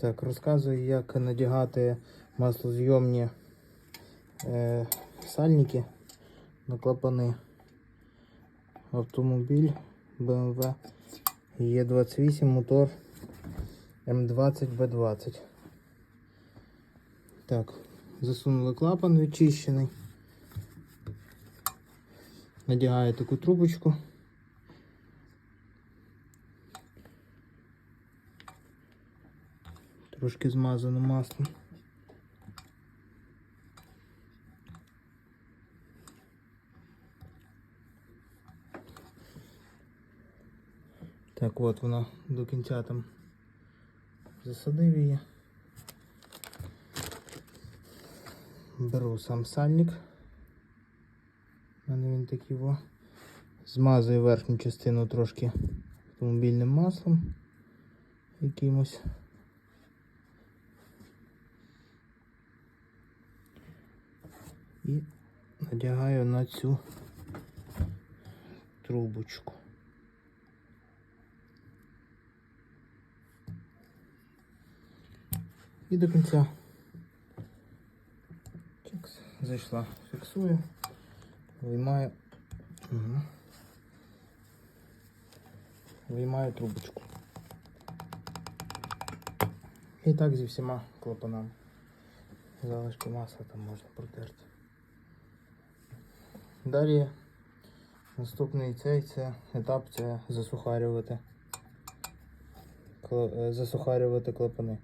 Так, розказую, як надягати маслозйомні е, сальники на клапани. Автомобіль BMW Е28 мотор М20Б20. Так, засунули клапан відчищений. Надягаю таку трубочку. Трошки змазано маслом. Так, от вона до кінця там засадив її. Беру сам сальник. У мене він такий во. Змазую верхню частину трошки автомобільним маслом якимось. І надягаю на цю трубочку. І до кінця. Чикс. Зайшла, фіксую, виймаю. Угу. Виймаю трубочку. І так зі всіма клапанами. Залишки масла там можна протерти. Далі наступний цей це етап це засухарювати. Е, Засухарювати клапани.